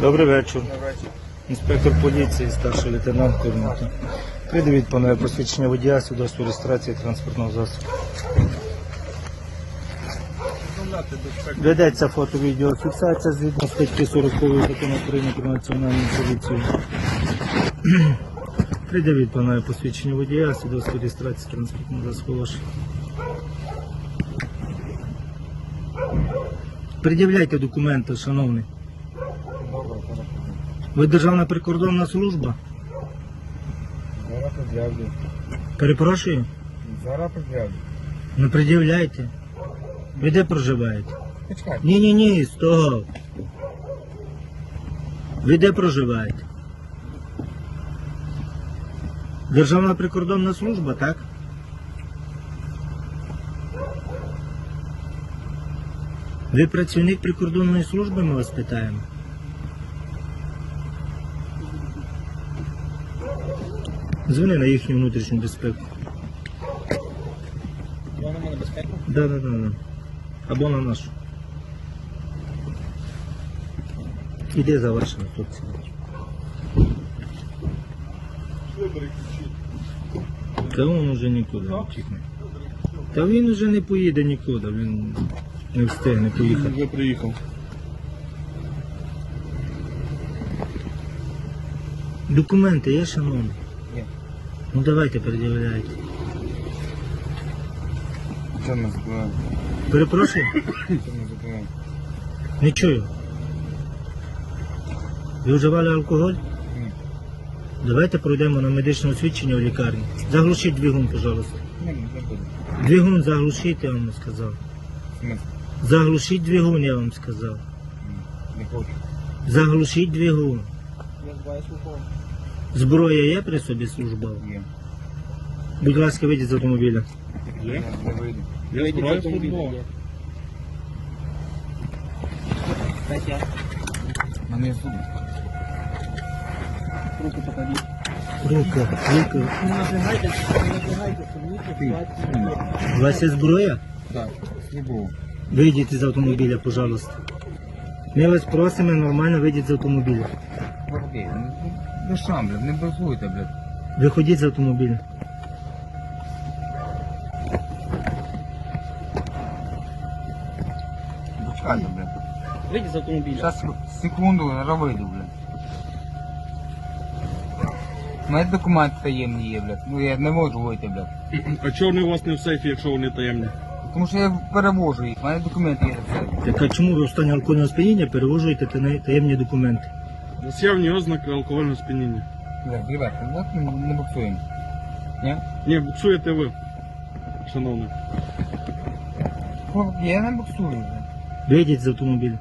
Добрий вечір. Інспектор поліції, старший лейтенант Корнута. Придивіть пане посвідчення водія, свідоцтво реєстрації транспортного засобу. Ведеться фото-відеофіксація згідно статті 40 закону України про національну поліцію. Придивіть пане посвідчення водія, свідоцтво реєстрації транспортного засобу. Пред'являйте документи, шановний. Ви Державна прикордонна служба? Зараз пред'явлю. Перепрошую? Зараз пред'явлю. Не пред'являйте. Ви де проживаєте? Почекайте. Ні, ні, ні, стоп. Ви де проживаєте? Державна прикордонна служба, так? Ви працівник прикордонної служби, ми вас питаємо. Дзвони на їхню внутрішню безпеку. Вона мене безпеку. Да, да, да, да. Або на нашу. Іди за вашими хлопці. Та він уже нікуди не втікне. Та він уже не поїде нікуди, він не встигне поїхати. Вже приїхав. Документи є, шановні? Ну давайте пред'являйте. Що ми закриваємо? Перепрошую? Що ми закриваємо? Не чую. Ви вживали алкоголь? Ні. Давайте пройдемо на медичне освідчення в лікарні. Заглушіть двигун, пожалуйста. Ні, не буду. Двигун заглушіть, я вам сказав. Смисл? Заглушіть двигун, я вам сказав. Ні, Не хочу. Заглушіть двигун. Я збаю слухав. Зброя є при собі службова? Є. Будь ласка, вийдіть з автомобіля. Я не вийду. Я збираю службово. Мене є суд. Руку покажіть. Рука, рука. Не напрягайте, не напрягайте, Ти. У вас є зброя? Так, службово. Вийдіть із автомобіля, пожалуйста. Ми вас просимо нормально вийдіть з автомобіля. Окей, ну, ну, сам, блядь, не брехуйте, блядь. Виходіть з автомобіля. Почекайте, блядь. Вийдіть з автомобіля. Зараз секунду, я вийду, блядь. У мене документи таємні є, блядь. Ну я не можу вийти, блядь. А чого вони у вас не в сейфі, якщо вони таємні? Тому що я перевожу їх, у мене документи є. Так а чому ви в стані алкогольного сп'яніння перевожуєте таємні документи? З'явні ознаки алкогольного сп'яніння. Блядь, ребята, ну от не, не буксуємо. Ні? Ні, буксуєте ви, шановний. Ну, Я не буксую, блядь. Вийдіть з автомобіля.